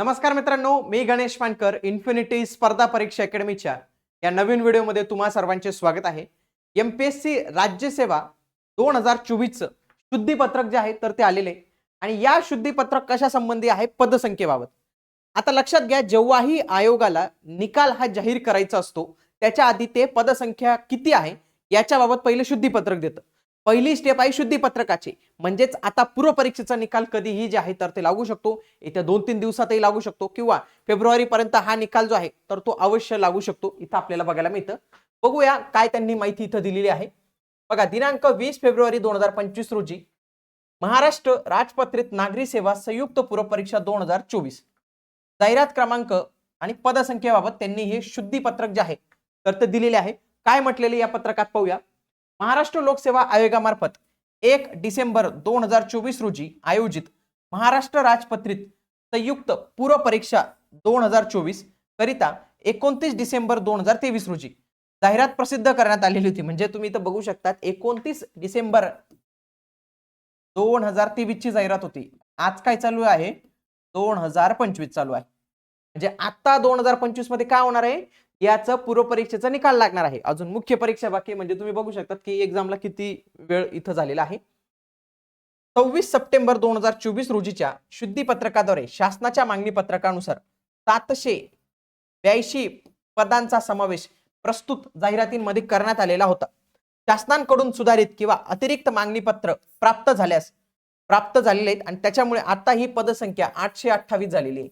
नमस्कार मित्रांनो मी गणेश मानकर इन्फिनिटी स्पर्धा परीक्षा अकॅडमीच्या या नवीन व्हिडिओमध्ये तुम्हा सर्वांचे स्वागत आहे. एम पी एस सी राज्यसेवा दोन हजार चोवीसचं शुद्धीपत्रक जे आहे तर ते आलेले. आणि या शुद्धीपत्रक कशा संबंधी आहे पदसंख्येबाबत. आता लक्षात घ्या जेव्हाही आयोगाला निकाल हा जाहीर करायचा असतो त्याच्या आधी ते पदसंख्या किती आहे याच्याबाबत पहिले शुद्धीपत्रक देतं. पहिली स्टेप आहे शुद्धीपत्रकाची. म्हणजेच आता पूर्व परीक्षेचा निकाल कधीही जे आहे तर ते लागू शकतो. येत्या दोन तीन दिवसातही लागू शकतो. किंवा फेब्रुवारी पर्यंत हा निकाल जो आहे तर तो अवश्य लागू शकतो. इथं आपल्याला बघायला मिळतं. बघूया काय त्यांनी माहिती इथं दिलेली आहे. बघा दिनांक वीस फेब्रुवारी दोन हजार पंचवीस रोजी महाराष्ट्र राजपत्रित नागरी सेवा संयुक्त पूर्वपरीक्षा दोन हजार चोवीस. जाहिरात क्रमांक आणि पदसंख्येबाबत त्यांनी हे शुद्धीपत्रक जे आहे तर ते दिलेले आहे. काय म्हटलेले या पत्रकात पाहूया. महाराष्ट्र लोकसेवा आयोगामार्फत एक डिसेंबर दोन हजार चोवीस रोजी आयोजित महाराष्ट्र राजपत्रित संयुक्त पूर्व परीक्षा दोन हजार चोवीस करिता एकोणतीस डिसेंबर दोन हजार तेवीस रोजी जाहिरात प्रसिद्ध करण्यात आलेली होती. म्हणजे तुम्ही इथं बघू शकतात एकोणतीस डिसेंबर दोन हजार तेवीस ची जाहिरात होती. आज काय चालू आहे? दोन हजार पंचवीस चालू आहे. म्हणजे आता दोन हजार पंचवीसमध्ये काय होणार आहे? याचं पूर्व परीक्षेचा निकाल लागणार आहे. अजून मुख्य परीक्षा बाकी म्हणजे तुम्ही बघू शकतात की एक्झामला किती वेळ इथं झालेला आहे. सव्वीस सप्टेंबर दोन हजार चोवीस रोजीच्या शुद्धीपत्रकाद्वारे शासनाच्या मागणी पत्रकानुसार सातशे ब्याऐंशी पदांचा समावेश प्रस्तुत जाहिरातींमध्ये करण्यात आलेला होता. शासनांकडून सुधारित किंवा अतिरिक्त मागणी पत्र प्राप्त झाल्यास प्राप्त झालेले आहेत आणि त्याच्यामुळे आता ही पदसंख्या आठशे अठ्ठावीस झालेली आहे.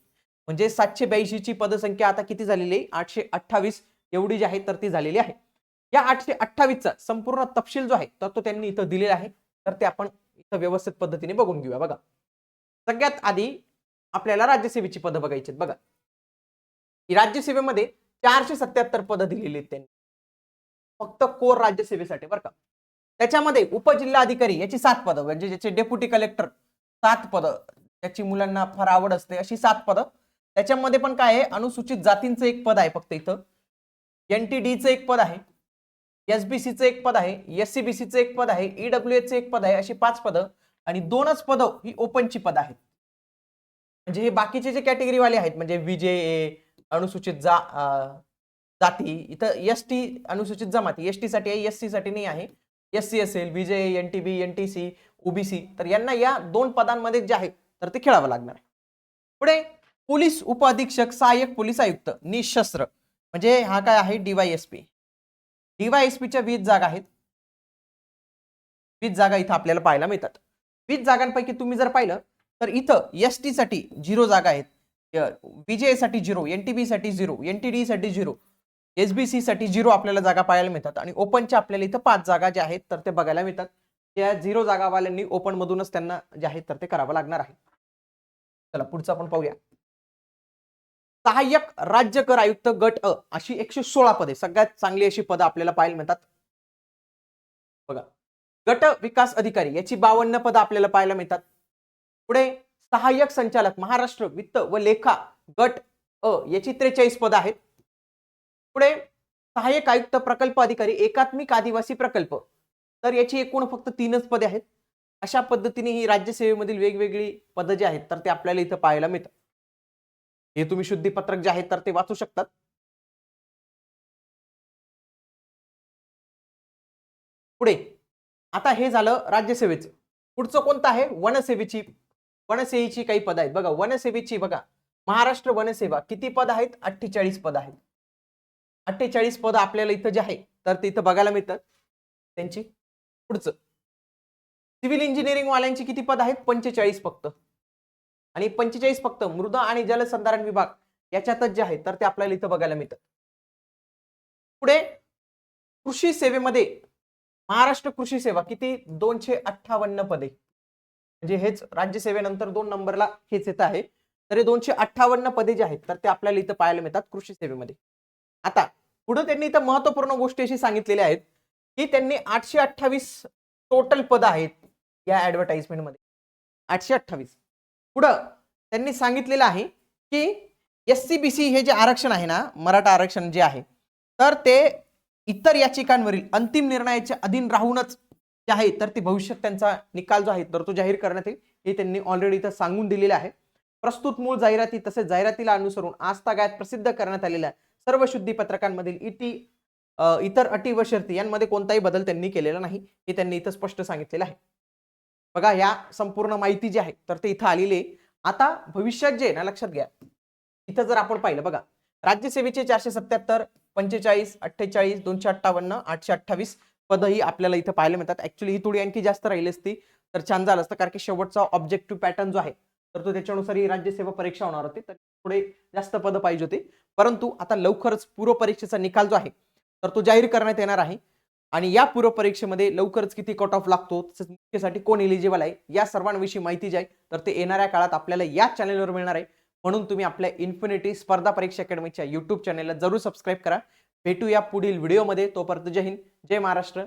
म्हणजे सातशे ब्याऐंशीची पदसंख्या आता किती झालेली आहे? आठशे अठ्ठावीस. एवढी जी आहे तर ती झालेली आहे. या आठशे अठ्ठावीसचा संपूर्ण तपशील जो आहे तर तो त्यांनी इथं दिलेला आहे. तर ते आपण इथं व्यवस्थित पद्धतीने बघून घेऊया. बघा. सगळ्यात आधी आपल्याला राज्यसेवेची पदं बघायची आहेत. बघा. राज्यसेवेमध्ये चारशे सत्याहत्तर पदं दिलेली आहेत त्यांनी. फक्त कोर राज्यसेवेसाठी बरं का. त्याच्यामध्ये उपजिल्हा अधिकारी याची सात पदं म्हणजे ज्याचे डेप्युटी कलेक्टर सात पदं त्याची मुलांना फार आवड असते अशी सात पदं त्याच्यामध्ये पण काय आहे? अनुसूचित जातींचं एक पद आहे फक्त इथं. एनटीडीचं एक पद आहे. एसबीसीचं एक पद आहे. एस सी बी सीचं एक पद आहे. ईडब्ल्यू एचं एक पद आहे. अशी पाच पदं. आणि दोनच पदं ही ओपनची पद आहेत. म्हणजे हे बाकीचे जे कॅटेगरीवाले आहेत म्हणजे विजे अनुसूचित जा जाती इथं एस टी अनुसूचित जमाती. एस टीसाठी आहे एस सी साठी नाही आहे. एस सी असेल VJ N T B N T C OBC तर यांना या दोन पदांमध्ये जे आहे तर ते खेळावं लागणार आहे. पुढे पोलीस उपअधीक्षक सहाय्यक पोलीस आयुक्त निशस्त्र. म्हणजे हा काय आहे? डीवायएसपी डीवायएसपीच्या वीस जागा आहेत. वीस जागा इथं आपल्याला पाहायला मिळतात. वीस जागांपैकी तुम्ही जर पाहिलं तर इथं एस टी साठी झिरो जागा आहेत. VJ A zero N T बीसाठी zero N T डीसाठी झिरो एस बी सीसाठी झिरो आपल्याला जागा पाहायला मिळतात. आणि ओपनच्या आपल्याला इथं पाच जागा ज्या आहेत तर ते बघायला मिळतात. त्या झिरो जागावाल्यांनी ओपन मधूनच त्यांना जे आहे तर ते करावं लागणार आहे. चला पुढचं आपण पाहूया. सहाय्यक राज्य कर आयुक्त गट अ अशी एकशे सोळा पदे सगळ्यात चांगली अशी पदं आपल्याला पाहायला मिळतात. बघा गट विकास अधिकारी याची बावन्न पदं आपल्याला पाहायला मिळतात. पुढे सहाय्यक संचालक महाराष्ट्र वित्त व लेखा गट अ याची त्रेचाळीस पदं आहेत. पुढे सहाय्यक आयुक्त प्रकल्प अधिकारी एकात्मिक आदिवासी प्रकल्प. तर याची एकूण फक्त तीनच पदे आहेत. अशा पद्धतीने ही राज्यसेवेमधील वेगवेगळी पदं जी आहेत तर ते आपल्याला इथं पाहायला मिळतात. हे तुम्ही शुद्धीपत्रक जे आहे तर ते वाचू शकतात. पुढे. आता हे झालं राज्यसेवेचं. पुढचं कोणतं आहे? वनसेवेची वनसेवेची काही पद आहेत. बघा वनसेवेची बघा. महाराष्ट्र वनसेवा किती पद आहेत? अठ्ठेचाळीस पद आहेत. अठ्ठेचाळीस पद आपल्याला इथं जे आहे तर ते इथं बघायला मिळतात त्यांची पुढचं. सिव्हिल इंजिनिअरिंग वाल्यांची किती पद आहेत? पंचेचाळीस फक्त. आणि पंचेचाळीस फक्त मृदा आणि जलसंधारण विभाग याच्यातच जे आहे तर ते आपल्याला इथं बघायला मिळतं. पुढे कृषी सेवेमध्ये महाराष्ट्र कृषी सेवा किती? दोनशे अठ्ठावन्न पदे. म्हणजे हेच राज्यसेवेनंतर दोन नंबरला हेच येत आहे. तर हे दोनशे अठ्ठावन्न पदे जे आहेत तर ते आपल्याला इथं पाहायला मिळतात कृषी सेवेमध्ये. आता पुढे त्यांनी इथं महत्त्वपूर्ण गोष्टी अशी सांगितलेल्या आहेत की त्यांनी आठशे अठ्ठावीस टोटल पद आहेत या ऍडव्हर्टाइजमेंटमध्ये आठशे अठ्ठावीस. पुढं त्यांनी सांगितलेलं आहे की एस सी बी सी हे जे आरक्षण आहे ना मराठा आरक्षण जे आहे तर ते इतर याचिकांवरील अंतिम निर्णयाच्या अधीन राहूनच जे आहे तर ते भविष्यात त्यांचा निकाल जो आहे तर तो जाहीर करण्यात येईल. हे त्यांनी ऑलरेडी इथं सांगून दिलेलं आहे. प्रस्तुत मूळ जाहिराती तसेच जाहिरातीला अनुसरून आजतागायत प्रसिद्ध करण्यात आलेल्या सर्व शुद्धी पत्रकांमधील इटी इतर अटी व शर्ती यांमध्ये कोणताही बदल त्यांनी केलेला नाही हे त्यांनी इथं स्पष्ट सांगितलेलं आहे. बघा ह्या संपूर्ण माहिती जी आहे तर ते इथं आलेली आहे. आता भविष्यात जे आहे ना लक्षात घ्या. इथं जर आपण पाहिलं बघा. राज्यसेवेचे चारशे सत्याहत्तर पंचेचाळीस अठ्ठेचाळीस दोनशे अठ्ठावन्न आठशे अठ्ठावीस पदही आपल्याला इथं पाहायला मिळतात. ऍक्च्युली ही थोडी आणखी जास्त राहिली असती तर छान झालं असतं कारण की शेवटचा ऑब्जेक्टिव्ह पॅटर्न जो आहे तर तो त्याच्यानुसार ही राज्यसेवा परीक्षा होणार होती तर थोडे जास्त पद पाहिजे होते. परंतु आता लवकरच पूर्व परीक्षेचा निकाल जो आहे तर तो जाहीर करण्यात येणार आहे. आणि या पूर्व परीक्षेमध्ये लवकरच किती कट ऑफ लागतो तसंच मुख्यसाठी कोण एलिजिबल आहे या सर्वांविषयी माहिती जी आहे तर ते येणाऱ्या काळात आपल्याला या चॅनेलवर मिळणार आहे. म्हणून तुम्ही आपल्या इन्फिनिटी स्पर्धा परीक्षा अकॅडमीच्या युट्यूब चॅनेलला जरूर सबस्क्राईब करा. भेटू या पुढील व्हिडिओमध्ये तोपर्यंत जय हिंद जय महाराष्ट्र.